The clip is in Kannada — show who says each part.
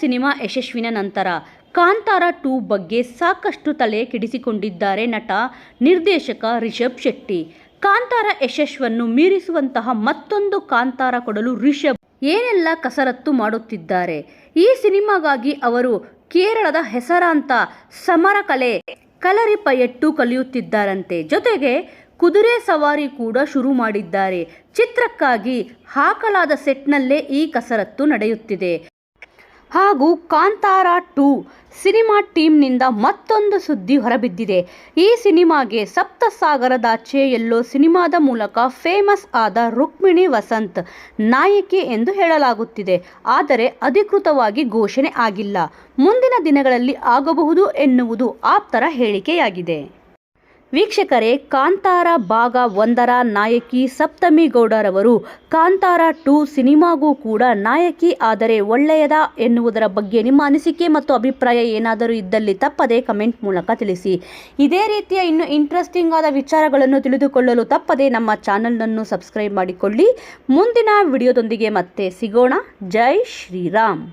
Speaker 1: ಸಿನಿಮಾ ಯಶಸ್ವಿನ ನಂತರ ಕಾಂತಾರ ಟೂ ಬಗ್ಗೆ ಸಾಕಷ್ಟು ತಲೆ ಕೆಡಿಸಿಕೊಂಡಿದ್ದಾರೆ ನಟ, ನಿರ್ದೇಶಕ ರಿಷಬ್ ಶೆಟ್ಟಿ. ಕಾಂತಾರ ಯಶಸ್ವನ್ನು ಮೀರಿಸುವಂತಹ ಮತ್ತೊಂದು ಕಾಂತಾರ ಕೊಡಲು ರಿಷಬ್ ಏನೆಲ್ಲ ಕಸರತ್ತು ಮಾಡುತ್ತಿದ್ದಾರೆ. ಈ ಸಿನಿಮಾಗಾಗಿ ಅವರು ಕೇರಳದ ಹೆಸರಾಂತ ಸಮರ ಕಲೆ ಕಲರಿಪಯಟ್ಟು ಕಲಿಯುತ್ತಿದ್ದಾರಂತೆ. ಜೊತೆಗೆ ಕುದುರೆ ಸವಾರಿ ಕೂಡ ಶುರು ಮಾಡಿದ್ದಾರೆ. ಚಿತ್ರಕ್ಕಾಗಿ ಹಾಕಲಾದ ಸೆಟ್ನಲ್ಲೇ ಈ ಕಸರತ್ತು ನಡೆಯುತ್ತಿದೆ. ಹಾಗೂ ಕಾಂತಾರ ಟೂ ಸಿನಿಮಾ ಟೀಮ್ನಿಂದ ಮತ್ತೊಂದು ಸುದ್ದಿ ಹೊರಬಿದ್ದಿದೆ. ಈ ಸಿನಿಮಾಗೆ ಸಪ್ತಸಾಗರದಾಚೆ ಎಲ್ಲೋ ಸಿನಿಮಾದ ಮೂಲಕ ಫೇಮಸ್ ಆದ ರುಕ್ಮಿಣಿ ವಸಂತ್ ನಾಯಕಿ ಎಂದು ಹೇಳಲಾಗುತ್ತಿದೆ. ಆದರೆ ಅಧಿಕೃತವಾಗಿ ಘೋಷಣೆ ಆಗಿಲ್ಲ. ಮುಂದಿನ ದಿನಗಳಲ್ಲಿ ಆಗಬಹುದು ಎನ್ನುವುದು ಆಪ್ತರ ಹೇಳಿಕೆಯಾಗಿದೆ. ವೀಕ್ಷಕರೇ, ಕಾಂತಾರ ಭಾಗ ಒಂದರ ನಾಯಕಿ ಸಪ್ತಮಿ ಗೌಡರವರು ಕಾಂತಾರ ಟೂ ಸಿನಿಮಾಗೂ ಕೂಡ ನಾಯಕಿ ಆದರೆ ಒಳ್ಳೆಯದಾ ಎನ್ನುವುದರ ಬಗ್ಗೆ ನಿಮ್ಮ ಅನಿಸಿಕೆ ಮತ್ತು ಅಭಿಪ್ರಾಯ ಏನಾದರೂ ಇದ್ದಲ್ಲಿ ತಪ್ಪದೆ ಕಮೆಂಟ್ ಮೂಲಕ ತಿಳಿಸಿ. ಇದೇ ರೀತಿಯ ಇನ್ನು ಇಂಟ್ರೆಸ್ಟಿಂಗ್ ಆದ ವಿಚಾರಗಳನ್ನು ತಿಳಿದುಕೊಳ್ಳಲು ತಪ್ಪದೆ ನಮ್ಮ ಚಾನಲನ್ನು ಸಬ್ಸ್ಕ್ರೈಬ್ ಮಾಡಿಕೊಳ್ಳಿ. ಮುಂದಿನ ವಿಡಿಯೋದೊಂದಿಗೆ ಮತ್ತೆ ಸಿಗೋಣ. ಜೈ ಶ್ರೀರಾಮ್.